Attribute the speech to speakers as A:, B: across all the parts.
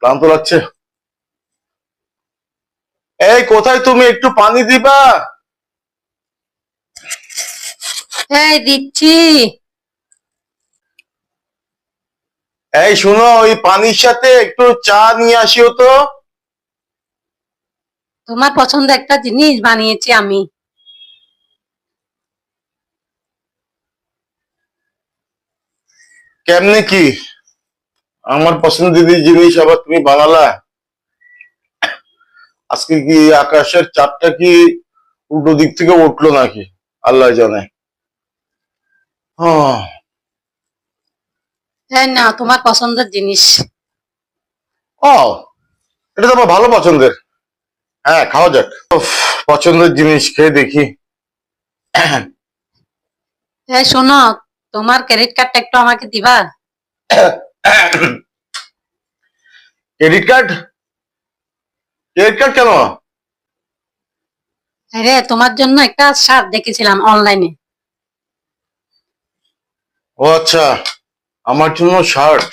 A: ক্লান্ত লাগছে। এই কোথায় তুমি? একটু পানি দিবা?
B: হ্যাঁ দিচ্ছি।
A: এই শোনো ওই পানির সাথে একটু চা নিয়ে আসিও তো।
B: তোমার পছন্দ একটা জিনিস বানিয়েছি আমি।
A: কেমনে কি? আমার পছন্দের জিনিস আবার তুমি বানালা। আজকে কি আকাশের চাপটা কি উল্টো দিক থেকে উঠল নাকি? আল্লাহ জানে। আহ,
B: এই না তোমার পছন্দের জিনিস।
A: ও এটা তো আমার ভালো পছন্দের। হ্যাঁ খাওয়া যাক। পছন্দের জিনিস খেয়ে দেখি।
B: এই শোনো তোমার ক্রেডিট কার্ডটা একটু আমাকে দিবা?
A: ক্রেডিট কার্ড ক্রেডিট কার্ড কেন?
B: আরে তোমার জন্য একটা শার্ট দেখেছিলাম অনলাইনে
A: ও আচ্ছা আমার জন্য শার্ট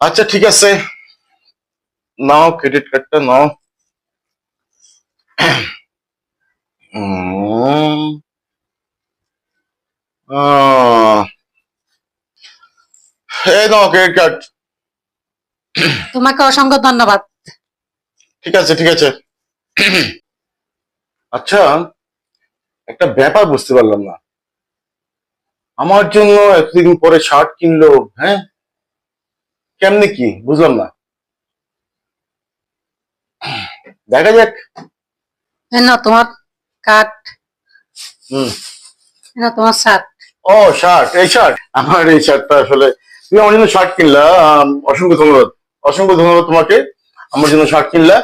A: আচ্ছা ঠিক আছে। নাও ক্রেডিট কার্ডটা নাও। এই নাও ক্রেডিট কার্ড
B: তোমাকে অসংখ্য ধন্যবাদ।
A: ঠিক আছে ঠিক আছে। আচ্ছা একটা ব্যাপার বুঝতে পারলাম না। আমার জন্য এতদিন পরে শার্ট কিনলো হ্যাঁ? কেমনে কি বুঝলাম না। দেখা যাক।
B: না তোমার কাট
A: হুম।
B: নাও তোমার শার্ট
A: ও শার্ট এই শার্ট আমার এই শার্টটা আসলে তুমি আমার জন্য শার্ট কিনলা অসংখ্য ধন্যবাদ। অসংখ্য ধন্যবাদ তোমাকে, আমার জন্য শার্ট কিনলা।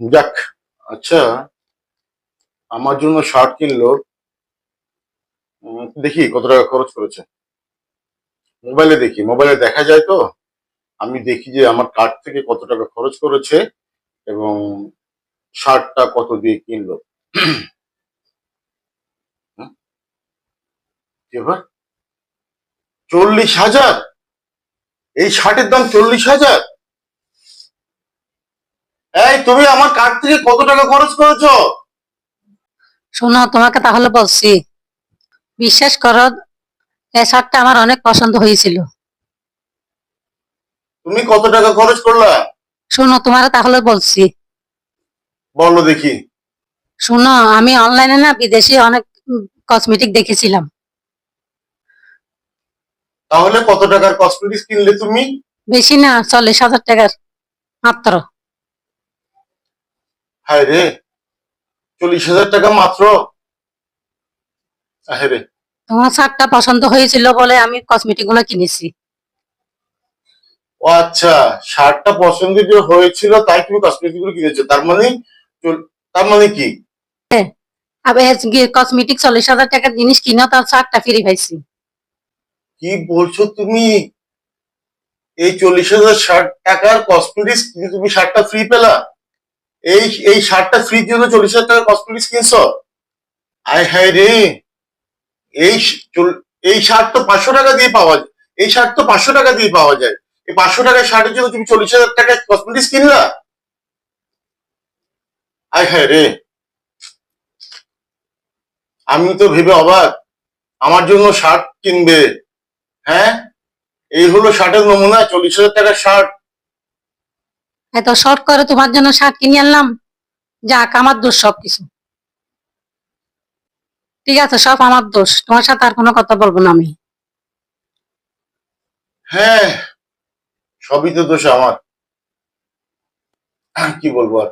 A: যাক আচ্ছা আমার জন্য শার্ট কিনলো দেখি কত টাকা খরচ করেছে। মোবাইলে দেখি, মোবাইলে দেখা যায় তো, আমি দেখি যে আমার কার্ড থেকে কত টাকা খরচ করেছে এবং শার্টটা কত দিয়ে কিনলো। হুম? চল্লিশ হাজার? এই শার্টের দাম চল্লিশ হাজার? এই তুমি আমার কার্ড থেকে কত টাকা খরচ করেছ?
B: শোনো তোমাকে তাহলে বলছি বিশ্বাস করো এই শার্টটা আমার অনেক পছন্দ হয়েছিল।
A: তুমি কত টাকা খরচ করলা?
B: শোনো তোমার তাহলে বলছি।
A: বলো দেখি।
B: শোনো আমি অনলাইনে না বিদেশি অনেক কসমেটিক দেখেছিলাম।
A: তাহলে কত টাকার কসমেটিক্স কিনলে তুমি?
B: বেশি না চল্লিশ হাজার টাকার মাত্র।
A: হায় রে চল্লিশ হাজার টাকা মাত্র? হ্যাঁ রে।
B: তোমার শার্টটা পছন্দ হয়েছিল বলে আমি কসমেটিকগুলো কিনেছি।
A: ও আচ্ছা শার্টটা পছন্দ যে হয়েছিল তাই তুমি কসমেটিকগুলো কিনেছো। তার মানে তার মানে কি?
B: আবার কসমেটিক চল্লিশ হাজার টাকার জিনিস কিনা তার শার্টটা ফ্রি পাইছি।
A: কি বলছো তুমি? এই চল্লিশ হাজার ষাট টাকার কসমেটিক্স কিনে তুমি শার্টটা ফ্রি পেলা? এই এই শার্টটা ফ্রি জন্য চল্লিশ হাজার টাকার কসমেটিক্স কিনছো? আয় হায় রে! এই এই শার্ট তো পাঁচশো টাকা দিয়ে পাওয়া যায়। এই শার্ট তো পাঁচশো টাকা দিয়ে পাওয়া যায়। এই পাঁচশো টাকার শার্টের জন্য তুমি চল্লিশ হাজার টাকার কসমেটিক্স কিনলা? আয় হায় রে! আমি তো ভেবে অবাক। আমার জন্য শার্ট কিনবে। হ্যাঁ? এই হলো শার্টের নমুনা চল্লিশ হাজার টাকার শার্ট
B: এত শর্ট করে তোমার জন্য শার্ট কিনে আনলাম। যাক আমার দোষ সবকিছু ঠিক আছে সব আমার দোষ। তোমার সাথে আর কোনো কথা বলব না আমি।
A: হ্যাঁ সবই তো দোষ আমার। কি বলব আর?